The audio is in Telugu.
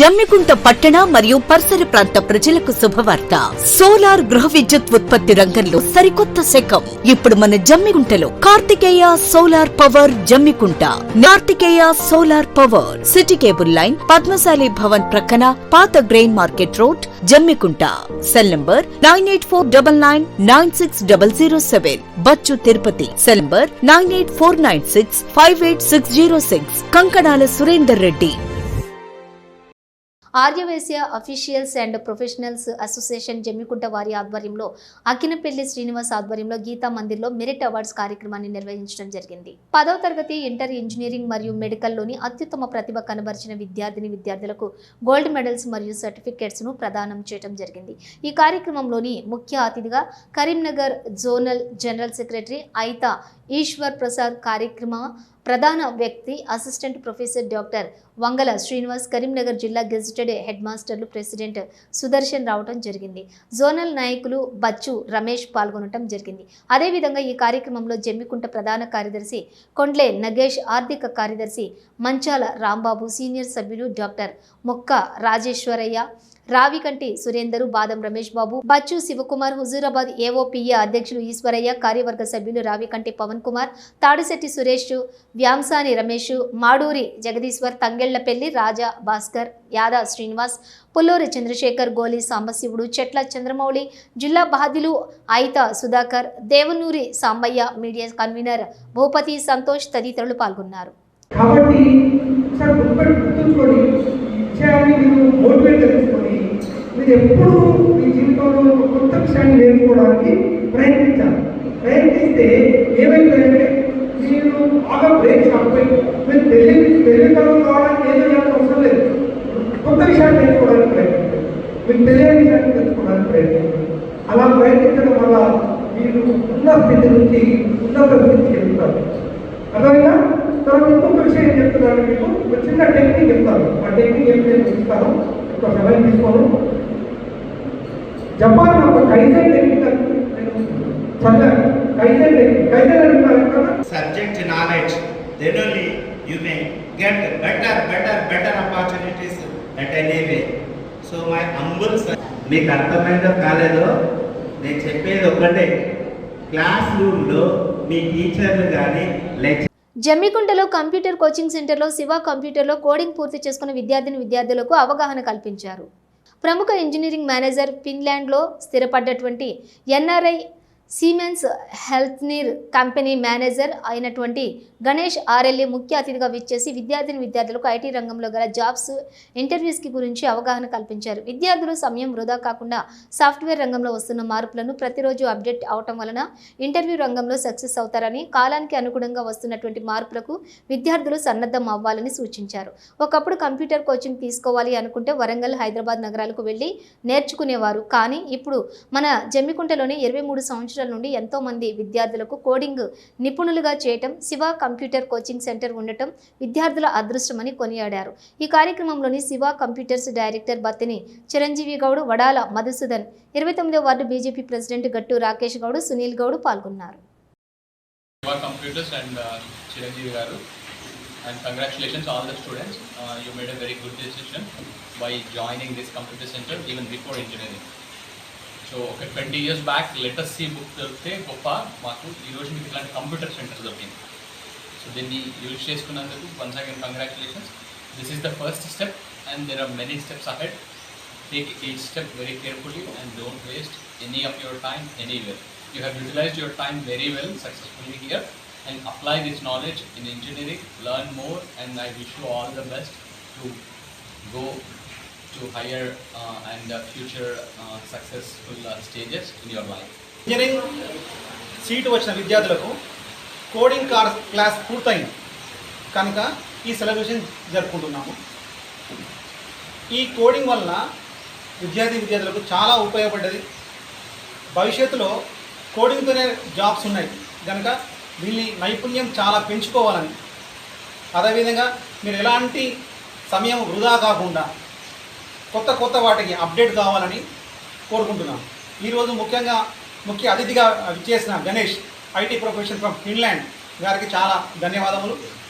జమ్మికుంట పట్టణ మరియు పరిసర ప్రాంత ప్రజలకు శుభవార్త. సోలార్ గృహ విద్యుత్ ఉత్పత్తి రంగంలో సరికొత్త శకం. ఇప్పుడు మన జమ్మికుంటలో Karthikeya solar power Jammikunta. Karthikeya solar power. City cable line Padmashali Bhavan ప్రక్కన పాత grain market road Jammikunta. Cell number nine eight four double nine nine six double zero seven. Bachu Tirupati. Cell number nine eight four nine six five eight six zero six. Kankanala Surender Reddy. Aryavysya officials and professionals association Jammikunta వారి ఆధ్వర్యంలో అకినపల్లి శ్రీనివాస్ ఆధ్వర్యంలో గీతా మందిర్లో మెరిట్ అవార్డ్స్ కార్యక్రమాన్ని నిర్వహించడం జరిగింది. పదవ తరగతి ఇంటర్ ఇంజనీరింగ్ మరియు మెడికల్లోని అత్యుత్తమ ప్రతిభ కనబరిచిన విద్యార్థిని విద్యార్థులకు గోల్డ్ మెడల్స్ మరియు సర్టిఫికేట్స్ను ప్రదానం చేయడం జరిగింది. ఈ కార్యక్రమంలోని ముఖ్య అతిథిగా Karimnagar zonal general secretary Aitha Eshwar Prasad కార్యక్రమ ప్రధాన వ్యక్తి assistant professor doctor Vangala Srinivas Karimnagar జిల్లా గెజిటెడ్ హెడ్ మాస్టర్లు ప్రెసిడెంట్ సుదర్శన్ రావటం జరిగింది. జోనల్ నాయకులు బచ్చు రమేష్ పాల్గొనటం జరిగింది. అదేవిధంగా ఈ కార్యక్రమంలో జమ్మికుంట ప్రధాన కార్యదర్శి కొండ్లే నగేష్ ఆర్థిక కార్యదర్శి మంచాల రాంబాబు సీనియర్ సభ్యులు డాక్టర్ మొక్క రాజేశ్వరయ్య రావికంటి సురేందరు బాదం రమేష్ బాబు బచ్చు శివకుమార్ హుజూరాబాద్ ఏఓపీఏ అధ్యక్షులు ఈశ్వరయ్య కార్యవర్గ సభ్యులు రావికంటి పవన్ కుమార్ తాడిశెట్టి సురేష్ వ్యాంసాని రమేష్ మాడూరి జగదీశ్వర్ తంగెళ్ళపల్లి రాజా భాస్కర్ యాదా శ్రీనివాస్ పుల్లూరి చంద్రశేఖర్ గోలి సాంబశివుడు చెట్ల చంద్రమౌళి జిల్లా బాధిలు అయిత సుధాకర్ దేవనూరి సాంబయ్య మీడియా కన్వీనర్ భూపతి సంతోష్ తదితరులు పాల్గొన్నారు. కాబట్టి మీరు ఎప్పుడు మీ జీవితంలో ఒక కొత్త విషయాన్ని నేర్చుకోవడానికి ప్రయత్నించాలి. ప్రయత్నిస్తే ఏమైందంటే మీరు బాగా బ్రేక్ కాకపోయి మీరు తెలియని తెలివితనం కావడానికి ఏం చేయాల్సిన అవసరం లేదు. కొత్త విషయాన్ని నేర్చుకోవడానికి ప్రయత్నించాలి మీకు తెలియని విషయాన్ని తెలుసుకోవడానికి ప్రయత్నించాలి అలా ప్రయత్నించడం వల్ల మీరు ఉన్న స్థితి నుంచి ఉన్నత స్థితికి వెళ్తారు. అర్థమైనా తర్వాత ఇంకొక విషయం ఏం చెప్తున్నాను మీకు? ఒక చిన్న టెక్నిక్ చెప్తాను. ఆ టెక్నిక్ ఏం నేను ఇస్తాను ఒక సమయం తీసుకోను. జపాన్ ఒక కైజన్ చదివాను కైజన్ కైజన్ అంటున్నారు కదా may get better, better, better opportunities at any way. So my humble sir, మీకు అర్థమైందో కాలేదో నేను చెప్పేది ఒకటే క్లాస్ రూమ్లో మీ టీచర్లు కానీ లెక్చర్ జమ్మికుంటలో కంప్యూటర్ కోచింగ్ సెంటర్లో శివ కంప్యూటర్లో కోడింగ్ పూర్తి చేసుకున్న విద్యార్థిని విద్యార్థులకు అవగాహన కల్పించారు. ప్రముఖ ఇంజనీరింగ్ మేనేజర్ ఫిన్లాండ్లో స్థిరపడ్డటువంటి NRI Siemens Healthineers company manager అయినటువంటి గణేష్ ఆర్ఎల్ఏ ముఖ్య అతిథిగా విచ్చేసి విద్యార్థిని విద్యార్థులకు ఐటీ రంగంలో గల జాబ్స్ ఇంటర్వ్యూస్కి గురించి అవగాహన కల్పించారు. విద్యార్థులు సమయం వృధా కాకుండా సాఫ్ట్వేర్ రంగంలో వస్తున్న మార్పులను ప్రతిరోజు అప్డేట్ అవటం వలన ఇంటర్వ్యూ రంగంలో సక్సెస్ అవుతారని కాలానికి అనుగుణంగా వస్తున్నటువంటి మార్పులకు విద్యార్థులు సన్నద్ధం అవ్వాలని సూచించారు. ఒకప్పుడు కంప్యూటర్ కోచింగ్ తీసుకోవాలి అనుకుంటే వరంగల్ హైదరాబాద్ నగరాలకు వెళ్ళి నేర్చుకునేవారు. కానీ ఇప్పుడు మన జమ్మికుంటలోని ఇరవై మూడు సంవత్సరాల రాష్ట్రాల నుండి ఎంతోమంది విద్యార్థులకు కోడింగ్ నిపుణులుగా చేయటం శివ కంప్యూటర్ కోచింగ్ సెంటర్ ఉండటం విద్యార్థుల అదృష్టమని కొనియాడారు. ఈ కార్యక్రమంలోని శివ కంప్యూటర్స్ డైరెక్టర్ బత్తిని చిరంజీవి గౌడ్ వడాల మధుసూదన్ ఇరవై తొమ్మిదో వార్డు బీజేపీ ప్రెసిడెంట్ గట్టు రాకేష్ గౌడ్ సునీల్ గౌడ్ పాల్గొన్నారు. సో ఒక twenty years back latest C book దొరికితే గొప్ప మాకు ఈ రోజు మీకు ఇట్లాంటి కంప్యూటర్ సెంటర్ దొరికింది సో దీన్ని యూజ్ చేసుకున్నందుకు once again congratulations this is the first step and there are many steps ahead take each step very carefully and don't waste any of your time anywhere you have utilized your time very well successfully here and apply this knowledge in engineering learn more and i wish you all the best to go to higher uh, and uh, future uh, successful uh, stages in your life? Engineering seat వచ్చిన విద్యార్థులకు కోడింగ్ కార్ క్లాస్ పూర్తయింది. కనుక ఈ సెలబ్రేషన్ జరుపుకుంటున్నాము. ఈ కోడింగ్ వలన విద్యార్థి విద్యార్థులకు చాలా ఉపయోగపడ్డది. భవిష్యత్తులో కోడింగ్తోనే జాబ్స్ ఉన్నాయి. కనుక వీళ్ళని నైపుణ్యం చాలా పెంచుకోవాలని. అదేవిధంగా మీరు ఎలాంటి సమయం వృధా కాకుండా కొత్త కొత్త వాటికి అప్డేట్ కావాలని కోరుకుంటున్నాను. ఈరోజు ముఖ్యంగా ముఖ్య అతిథిగా చేసిన Ganesh IT profession from Finland గారికి చాలా ధన్యవాదములు.